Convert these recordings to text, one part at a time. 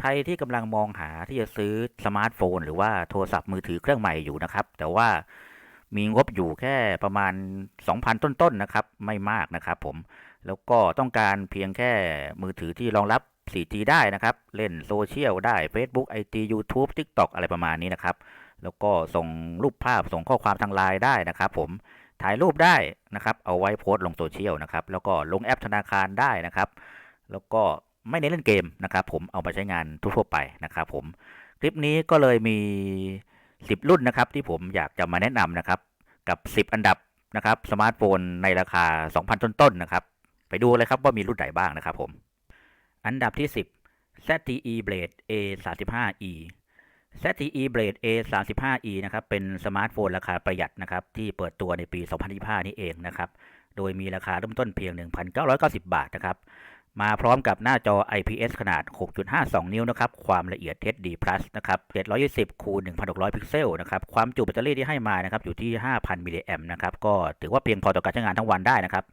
ใครที่กำลังมองหาที่จะซื้อสมาร์ทโฟน หรือว่าโทรศัพท์มือถือเครื่องใหม่อยู่นะครับ แต่ว่ามีงบอยู่แค่ประมาณ 2,000 ต้นๆนะครับ ไม่มากนะครับผม แล้วก็ต้องการเพียงแค่มือถือที่รองรับ 4G ได้นะครับ เล่นโซเชียลได้ Facebook IG YouTube TikTok อะไรประมาณนี้นะครับ แล้วก็ส่งรูปภาพส่งข้อความทางไลน์ได้นะครับผม ถ่ายรูปได้นะครับ เอาไว้โพสต์ลงโซเชียลนะครับ แล้วก็ลงแอปธนาคารได้นะครับ แล้วก็ ไม่เน้นเล่นเกมนะครับ ผมเอาไปใช้งานทั่วไปนะครับ ผมคลิปนี้ก็เลยมี 10 รุ่นนะครับ ที่ผมอยากจะมาแนะนำนะครับ กับ 10 อันดับนะครับสมาร์ทโฟนในราคา 2,000 ต้นๆนะครับ ไปดูเลยครับว่ามีรุ่นไหนบ้างนะครับผม อันดับที่ 10 ZTE Blade A 3 5 E ZTE Blade A 3 5 E นะครับ เป็นสมาร์ทโฟนราคาประหยัดนะครับ ที่เปิดตัวในปี 2025 นี้เองนะครับ โดยมีราคาเริ่มต้นเพียง 1,990 บาทนะครับ มาพร้อมกับหน้าจอ IPS ขนาด 6.52 นิ้วนะครับ ความละเอียด HD Plus นะครับ720คูณ1,600 พิกเซลนะครับ ความจุแบตเตอรี่ที่ให้มานะครับอยู่ที่ 5,000 มิลลิแอมนะครับ ก็ถือว่าเพียงพอต่อการใช้งานทั้งวันได้นะครับ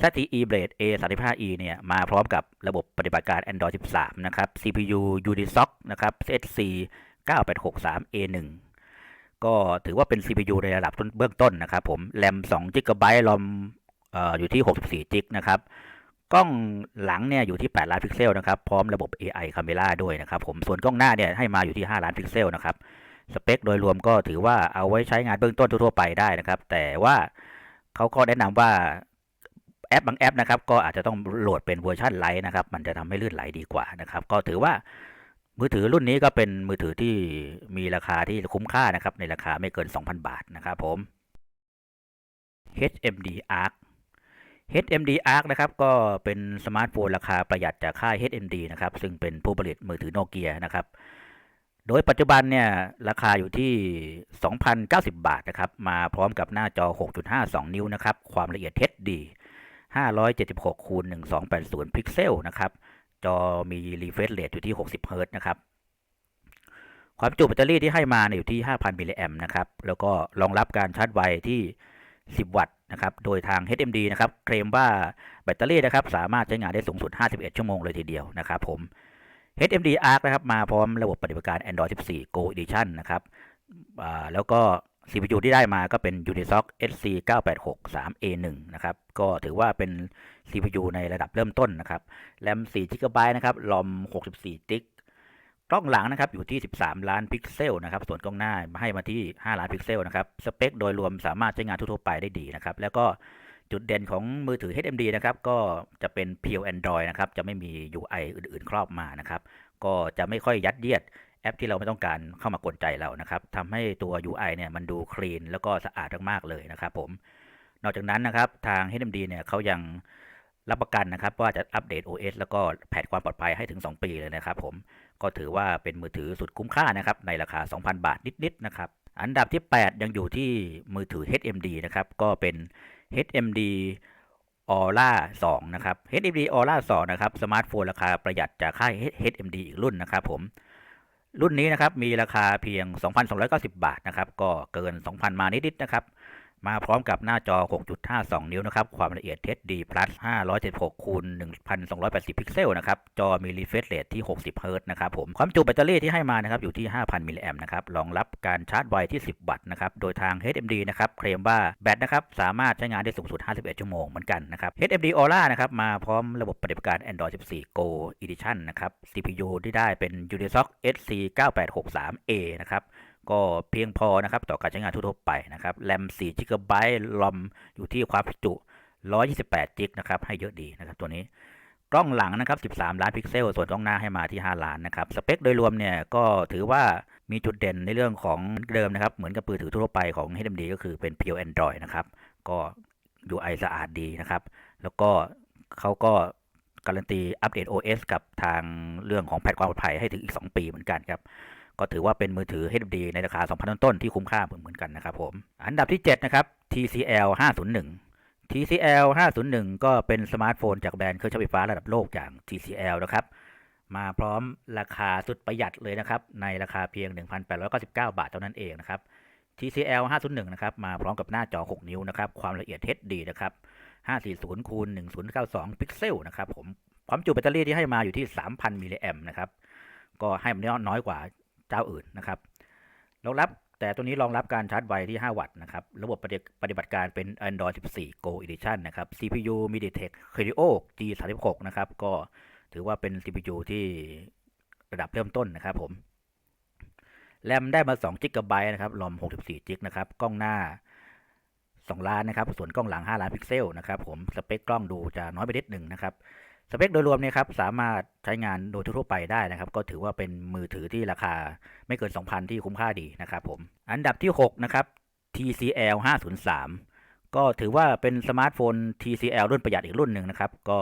ZTE Blade A 3 5 E เนี่ยมาพร้อมกับระบบปฏิบัติการ Android 13 นะครับ CPU Unisoc นะครับ SC 9863 A1 ก็ถือว่าเป็น CPU ในระดับต้นเบื้องต้นนะครับผม แรม2 GB รอมเอ่ออยู่ที่ 64จิกนะครับ กล้องหลังเนี่ยอยู่ที่ 8 ล้านพิกเซลนะครับพร้อมระบบ AI Camera ด้วยนะครับผมส่วนกล้องหน้าเนี่ยให้มาอยู่ที่ 5 ล้านพิกเซลนะครับสเปคโดยรวมก็ถือว่าเอาไว้ใช้งานเบื้องต้นทั่ว ๆ ไปได้นะครับ แต่ว่าเขาก็แนะนำว่าแอปบางแอปนะครับก็อาจจะต้องโหลดเป็นเวอร์ชันไลท์นะครับ มันจะทำให้ลื่นไหลดีกว่านะครับ ก็ถือว่ามือถือรุ่นนี้ก็เป็นมือถือที่มีราคาที่คุ้มค่านะครับ ในราคาไม่เกิน 2,000 บาทนะครับผม HMD Arc HMD Arc นะครับก็เป็นสมาร์ทโฟนราคาประหยัดจากค่าย HMD นะครับซึ่งเป็นผู้ผลิตมือถือโนเกียนะครับ โดยปัจจุบันเนี่ยราคาอยู่ที่ 2,090 บาทนะครับมาพร้อมกับหน้าจอ 6.52 นิ้วนะครับความละเอียด HD 576คูณ1280 พิกเซลนะครับจอมี refresh rate อยู่ที่ 60เฮิร์ตนะครับความจุแบตเตอรี่ที่ให้มาเนี่ยอยู่ที่ 5,000มิลลิแอมนะครับแล้วก็รองรับการชาร์จไวที่ 10 วัตต์ นะครับ โดยทาง HMD นะครับเคลมว่าแบตเตอรี่นะครับสามารถใช้งานได้สูงสุด 51 ชั่วโมงเลยทีเดียวนะครับผม HMD Arc นะครับมาพร้อมระบบปฏิบัติการ Android 14 Go Edition นะครับแล้วก็ CPU ที่ได้มาก็เป็น Unisoc SC 9863 A1 นะครับ ก็ถือว่าเป็น CPU ในระดับเริ่มต้นนะครับแรม4 GB นะครับรอม64จิก กล้องหลังนะครับอยู่ที่ 13 ล้านพิกเซลนะครับ ส่วนกล้องหน้าให้มาที่ 5 ล้านพิกเซลนะครับ สเปคโดยรวมสามารถใช้งานทั่วไปได้ดีนะครับ แล้วก็จุดเด่นของมือถือ HMD นะครับ ก็จะเป็นเพียว Android นะครับ จะไม่มี UI อื่นๆ ครอบมานะครับ ก็จะไม่ค่อยยัดเยียดแอปที่เราไม่ต้องการเข้ามากวนใจเรานะครับทำให้ตัว UI เนี่ยมันดูคลีนแล้วก็สะอาดมากๆเลยนะครับผม นอกจากนั้นนะครับทาง HMD เนี่ยเขายังรับประกันนะครับว่าจะอัปเดต OS แล้วก็แพทความปลอดภัยให้ถึง 2 ปีเลยนะครับผม ก็ถือว่าเป็นมือถือสุดคุ้มค่านะครับในราคา 2,000 บาทนิดๆนะครับอันดับที่ 8 ยังอยู่ที่มือถือ HMD นะครับก็เป็น HMD Aura 2 นะครับ HMD Aura 2 นะครับ สมาร์ทโฟนราคาประหยัดจากค่าย HMD อีกรุ่นนะครับผม รุ่นนี้นะครับมีราคาเพียง 2,290 บาทนะครับ ก็เกิน 2,000 มานิดๆนะครับ มาพร้อมกับหน้าจอ 6.52 นิ้วนะครับ ความละเอียด HD Plus 576คูณ1,280 พิกเซลนะครับ จอมี refresh rate ที่ 60 เฮิรต์นะครับผม ความจุแบตเตอรี่ที่ให้มานะครับอยู่ที่ 5,000 มิลลิแอมป์นะครับ รองรับการชาร์จไวที่ 10 วัตต์นะครับ โดยทาง HMD นะครับ เคลมว่าแบตนะครับ สามารถใช้งานได้สูงสุด 51 ชั่วโมงเหมือนกันนะครับ HMD Aura นะครับ มาพร้อมระบบปฏิบัติการ Android 14 Go Edition นะครับ CPU ที่ได้เป็น Unisoc SC 9863A นะครับ ก็เพียงพอนะครับต่อการใช้งานทั่วไปนะครับแรม4 GB รอมอยู่ที่ความจุ 128จิกนะครับให้เยอะดีนะครับตัวนี้กล้องหลังนะครับ 13 ล้านพิกเซล ส่วนกล้องหน้าให้มาที่ 5 ล้านนะครับ สเปคโดยรวมเนี่ยก็ถือว่ามีจุดเด่นในเรื่องของเดิมนะครับ เหมือนกับมือถือทั่วไปของ HMD ก็คือเป็น Pure Android นะครับ ก็ UI สะอาดดีนะครับ แล้วก็เขาก็การันตีอัปเดต OS กับทางเรื่องของแพทความปลอดภัยให้ถึงอีก 2 ปีเหมือนกันครับ ก็ถือว่าเป็นมือถือ HMD ในราคา 2,000 ต้นๆที่คุ้มค่าเหมือนกันนะครับผม อันดับที่ 7 นะครับ TCL 501 TCL 501 ก็เป็นสมาร์ทโฟนจากแบรนด์เครื่องใช้ไฟฟ้าระดับโลกอย่าง TCL นะครับ มาพร้อมราคาสุดประหยัดเลยนะครับ ในราคาเพียง 1,899 บาทเท่านั้นเองนะครับ TCL 501 นะครับ มาพร้อมกับหน้าจอ 6 นิ้วนะครับ ความละเอียด HD นะครับ 540คูณ1092 พิกเซลนะครับผม ความจุแบตเตอรี่ที่ให้มาอยู่ที่ 3,000 มิลลิแอมนะครับ ก็ให้มันน้อยกว่า เจ้าอื่นนะครับรองรับแต่ตัวนี้รองรับการชาร์จไวที่ 5 วัตต์นะครับ ระบบปฏิปฏิบัติการเป็น Android 14 Go Edition นะครับ CPU MediaTek Helio G36 นะครับ ก็ถือว่าเป็น CPU ที่ระดับเริ่มต้นนะครับผม แรมได้มา2 g b นะครับ รอม 64 g นะครับ กล้องหน้า 2 ล้านนะครับ ส่วนกล้องหลัง 5 ล้านพิกเซลนะครับผม สเปคกล้องดูจะน้อยไปนิดหนึ่งนะครับ สเปคโดยรวมเนี่ยครับสามารถใช้งานโดยทั่วๆไปได้นะครับ ก็ถือว่าเป็นมือถือที่ราคาไม่เกิน 2,000 ที่คุ้มค่าดีนะครับผม อันดับที่ 6 นะครับ TCL 503 ก็ถือว่าเป็นสมาร์ทโฟน TCL รุ่นประหยัดอีกรุ่นหนึ่งนะครับ ก็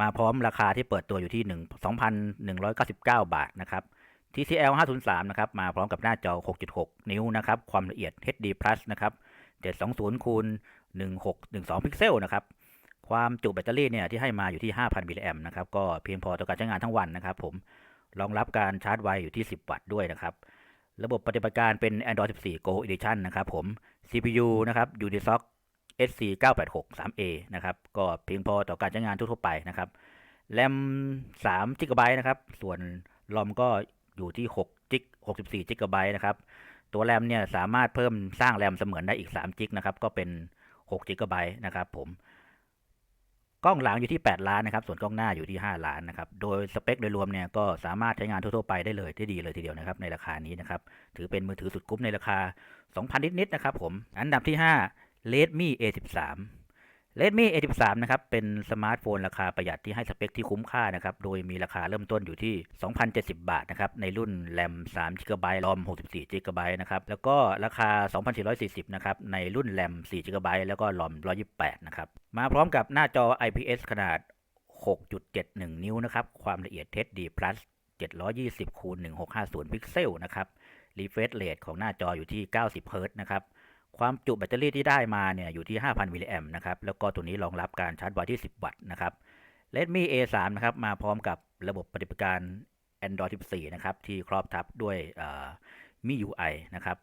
มาพร้อมราคาที่เปิดตัวอยู่ที่1 2,199 บาทนะครับ TCL 503 นะครับ มาพร้อมกับหน้าจอ 6.6 นิ้วนะครับ ความละเอียด HD Plus นะครับ720คูณ1612 พิกเซลนะครับ ความจุแบตเตอรี่เนี่ยที่ให้มาอยู่ที่ 5,000 มิลลิแอมนะครับก็เพียงพอต่อการใช้งานทั้งวันนะครับผมรองรับการชาร์จไวอยู่ที่ 10 วัตต์ด้วยนะครับ ระบบปฏิบัติการเป็น Android 14 Go Edition นะครับผม CPU นะครับ Unisoc SC 986 3A นะครับก็เพียงพอต่อการใช้งานทั่วไปนะครับแรม3 g b นะครับ ส่วนรอมก็อยู่ที่6 g 64 g b นะครับ ตัวแรมเนี่ยสามารถเพิ่มสร้างแรมเสมือนได้อีก3 g นะครับ ก็เป็น6 g b นะครับผม กล้องหลังอยู่ที่ 8 ล้านนะครับ ส่วนกล้องหน้าอยู่ที่ 5 ล้านนะครับ โดยสเปคโดยรวมเนี่ยก็สามารถใช้งานทั่วๆไปได้เลยได้ดีเลยทีเดียวนะครับในราคานี้นะครับ ถือเป็นมือถือสุดคุ้มในราคา 2,000 นิดๆนะครับผม อันดับที่5 Redmi A13 Redmi A13 นะครับ เป็นสมาร์ทโฟนราคาประหยัดที่ให้สเปคที่คุ้มค่านะครับ โดยมีราคาเริ่มต้นอยู่ที่ 2,070 บาทนะครับ ในรุ่นแรม3 GB รอม64 GB นะครับ แล้วก็ราคา 2,440 นะครับ ในรุ่นแรม4 GB แล้วก็รอม128 นะครับ มาพร้อมกับหน้าจอ IPS ขนาด 6.71 นิ้วนะครับ ความละเอียด HD Plus 720คูณ1650 พิกเซลนะครับ refresh rate ของหน้าจออยู่ที่ 90เฮิรตนะครับ ความจุแบตเตอรี่ที่ได้มาเนี่ยอยู่ที่ 5,000 มิลลิแอมนะครับ แล้วก็ตัวนี้รองรับการชาร์จไวที่ 10 วัตต์นะครับ Redmi A3 นะครับ มาพร้อมกับระบบปฏิบัติการ Android 14 นะครับ ที่ครอบทับด้วยมี UI นะครับ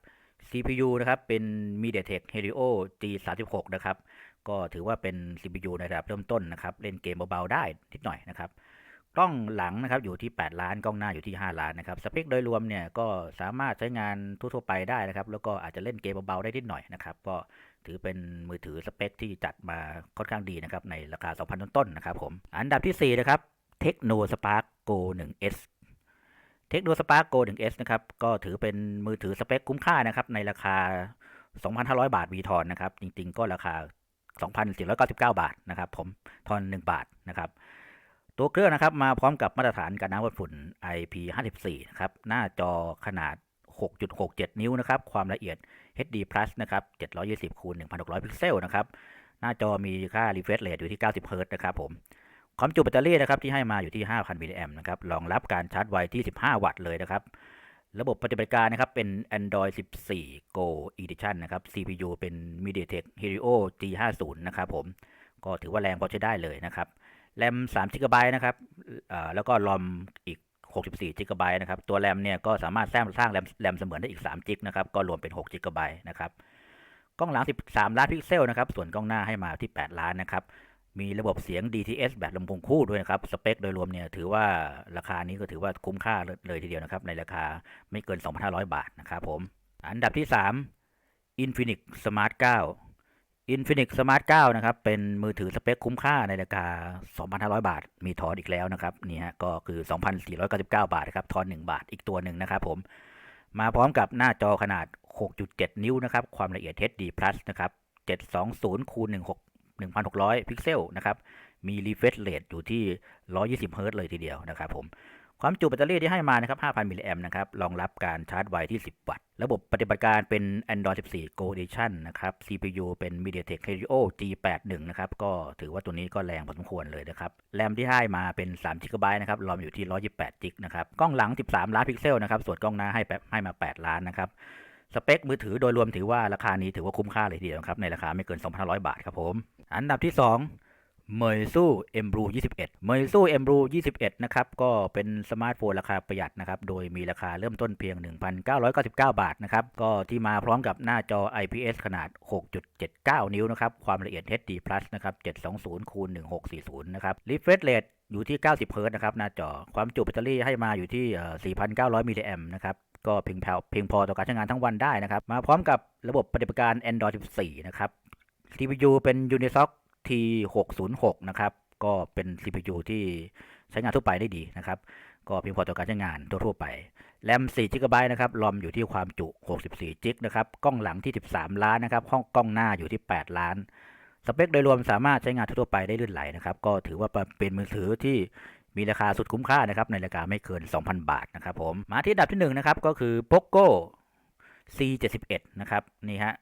CPU นะครับเป็น MediaTek Helio G36 นะครับ ก็ถือว่าเป็น CPU ในระดับเริ่มต้นนะครับ เล่นเกมเบาๆได้นิดหน่อยนะครับ กล้องหลังนะครับอยู่ที่ 8 ล้าน กล้องหน้าอยู่ที่ 5 ล้านนะครับ สเปคโดยรวมเนี่ยก็สามารถใช้งานทั่วๆไปได้นะครับ แล้วก็อาจจะเล่นเกมเบาๆได้นิดหน่อยนะครับ ก็ถือเป็นมือถือสเปคที่จัดมาค่อนข้างดีนะครับ ในราคา 2,000 ต้นๆนะครับผม อันดับที่ 4 นะครับ Tecno Spark Go 1S Tecno Spark Go 1S นะครับ ก็ถือเป็นมือถือสเปคคุ้มค่านะครับ ในราคา 2,500 บาทวีทอนนะครับ จริงๆ ก็ราคา 2,499 บาทนะครับ ผม ทอน 1 บาทนะครับ ตัวเครื่องนะครับมาพร้อมกับมาตรฐานการน้ำวัดฝุ่น IP54 นะครับหน้าจอขนาด 6.67 นิ้วนะครับความละเอียด HD Plus นะครับ720คูณ1,600 พิกเซลนะครับหน้าจอมีค่า refresh rate อยู่ที่ 90เฮิรต์นะครับผมความจุแบตเตอรี่นะครับที่ให้มาอยู่ที่ 5,000มิลลิแอมนะครับรองรับการชาร์จไวที่ 15 วัตต์เลยนะครับระบบปฏิบัติการนะครับเป็น Android 14 Go Edition นะครับ CPU เป็น MediaTek Helio G50 นะครับผมก็ถือว่าแรงพอใช้ได้เลยนะครับ แรม3 g b นะครับแล้วก็รอมอีก 64 g b นะครับ ตัวแรมเนี่ยก็สามารถสร้างสร้างแรมแรมเสมือนได้อีก3 g นะครับ ก็รวมเป็น6 g b นะครับ กล้องหลัง 13 ล้านพิกเซลนะครับ ส่วนกล้องหน้าให้มาที่ 8 ล้านนะครับ มีระบบเสียง DTS แบบลำโพงคู่ด้วยนะครับ สเปคโดยรวมเนี่ยถือว่าราคานี้ก็ถือว่าคุ้มค่าเลยทีเดียวนะครับ ในราคาไม่เกิน 2,500 บาทนะครับผม อันดับที่ 3 Infinix Smart 9 Infinix Smart 9 นะครับ เป็นมือถือสเปคคุ้มค่าในราคา 2,500 บาท มีทอนอีกแล้วนะครับ นี่ฮะ ก็คือ 2,499 บาทนะครับทอน 1 บาทอีกตัวหนึ่งนะครับผม มาพร้อมกับหน้าจอขนาด 6.7 นิ้วนะครับ ความละเอียด HD Plus นะครับ 720คูณ16 1,600 พิกเซลนะครับ มี refresh rate อยู่ที่ 120เฮิรตเลยทีเดียวนะครับผม ความจุแบตเตอรี่ที่ให้มานะครับ 5,000 มิลลิแอมป์นะครับ รองรับการชาร์จไวที่ 10 วัตต์ ระบบปฏิบัติการเป็น Android 14 Go Edition นะครับ CPU เป็น MediaTek Helio G81 นะครับ ก็ถือว่าตัวนี้ก็แรงพอสมควรเลยนะครับ แรมที่ให้มาเป็น3 GB นะครับ รอมอยู่ที่ 128 g นะครับ กล้องหลัง 13 ล้านพิกเซลนะครับ ส่วนกล้องหน้าให้ให้มา 8 ล้านนะครับ สเปคมือถือโดยรวมถือว่าราคานี้ถือว่าคุ้มค่าเลยทีเดียวครับ ในราคาไม่เกิน 2,500 บาทครับผม อันดับที่ 2 เมยสู้เอ็มบลู21เมยสู้เอ็มบลู21 นะครับ ก็เป็นสมาร์ทโฟนราคาประหยัดนะครับ โดยมีราคาเริ่มต้นเพียง 1,999 บาทนะครับ ก็ที่มาพร้อมกับหน้าจอ IPS ขนาด 6.79 นิ้วนะครับ ความละเอียด HD Plus นะครับ 720คูณ1640 นะครับ refresh rate อยู่ที่ 90 เฮิรตซ์นะครับ หน้าจอ ความจุแบตเตอรี่ให้มาอยู่ที่เอ่อ4,900 มิลลิแอมป์นะครับก็เพียงพอเพียงพอต่อการใช้งานทั้งวันได้นะครับ มาพร้อมกับระบบปฏิบัติการ Android 14 นะครับ CPU เป็น Unisoc T606 นะครับ ก็เป็น CPU ที่ใช้งานทั่วไปได้ดีนะครับ ก็เพียงพอต่อการใช้งานทั่วไป แรม4 g b นะครับรอมอยู่ที่ความจุ 64 g b นะครับ กล้องหลังที่ 13 ล้านนะครับ ห้องกล้องหน้าอยู่ที่ 8 ล้าน สเปคโดยรวมสามารถใช้งานทั่วไปได้ลื่นไหลนะครับ ก็ถือว่าเป็นมือถือที่มีราคาสุดคุ้มค่านะครับ ในราคาไม่เกิน 2,000 บาทนะครับผม มาที่อันดับที่1นะครับ ก็คือ POCO C71 นะครับ นี่ฮะ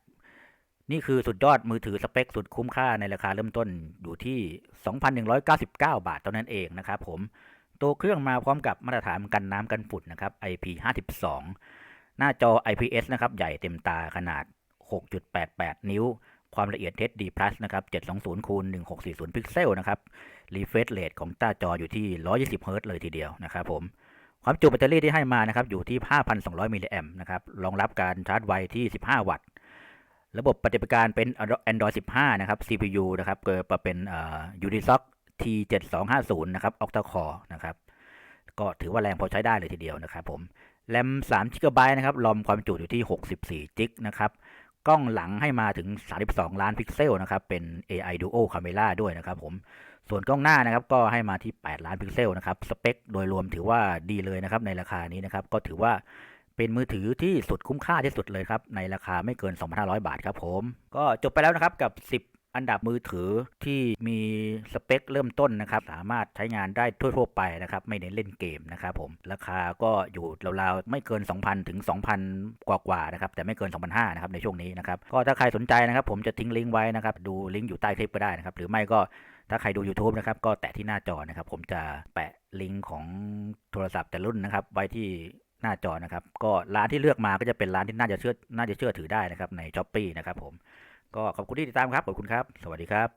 นี่คือสุดยอดมือถือสเปคสุดคุ้มค่าในราคาเริ่มต้นอยู่ที่ 2,199 บาทเท่านั้นเองนะครับผม ตัวเครื่องมาพร้อมกับมาตรฐานกันน้ำกันฝุ่นนะครับ IP52 หน้าจอ IPS นะครับ ใหญ่เต็มตาขนาด 6.88 นิ้ว ความละเอียด HD Plus นะครับ 720คูณ1640 พิกเซลนะครับ Refresh Rate ของหน้าจออยู่ที่ 120เฮิรตเลยทีเดียวนะครับผมความจุแบตเตอรี่ที่ให้มานะครับอยู่ที่ 5,200 มิลลิแอมป์นะครับรองรับการชาร์จไวที่ 15 วัตต์ ระบบปฏิบัติการเป็น Android 15 นะครับ CPU นะครับเกิดมาเป็นเอ่อ Unisoc T7250 นะครับ Octa Core นะครับ ก็ถือว่าแรงพอใช้ได้เลยทีเดียวนะครับผม แรม3 g b นะครับ รอมความจุอยู่ที่ 64 g b นะครับ กล้องหลังให้มาถึง 32 ล้านพิกเซลนะครับ เป็น AI Duo Camera ด้วยนะครับผม ส่วนกล้องหน้านะครับ ก็ให้มาที่ 8 ล้านพิกเซลนะครับ สเปคโดยรวมถือว่าดีเลยนะครับในราคานี้นะครับ ก็ถือว่า เป็นมือถือที่สุดคุ้มค่าที่สุดเลยครับ ในราคาไม่เกิน 2,500 บาทครับผม ก็จบไปแล้วนะครับกับ 10อันดับมือถือที่มีสเปคเริ่มต้นนะครับ สามารถใช้งานได้ทั่วๆไปนะครับ ไม่เน้นเล่นเกมนะครับผมราคาก็อยู่ราวๆไม่เกิน 2,000 ถึง 2,000 กว่าๆนะครับแต่ไม่เกิน 2,500นะครับในช่วงนี้นะครับก็ถ้าใครสนใจนะครับ ผมจะทิ้งลิงก์ไว้นะครับ ดูลิงก์อยู่ใต้คลิปก็ได้นะครับ หรือไม่ก็ถ้าใครดู YouTube นะครับก็แตะที่หน้าจอนะครับ ผมจะแปะลิงก์ของโทรศัพท์แต่รุ่นนะครับ ไว้ที่ หน้าจอนะครับ ก็ร้านที่เลือกมาก็จะเป็นร้านที่น่าจะเชื่อน่าจะเชื่อถือได้นะครับในช้อปปีนะครับผมก็ขอบคุณที่ติดตามครับขอบคุณครับ สวัสดีครับ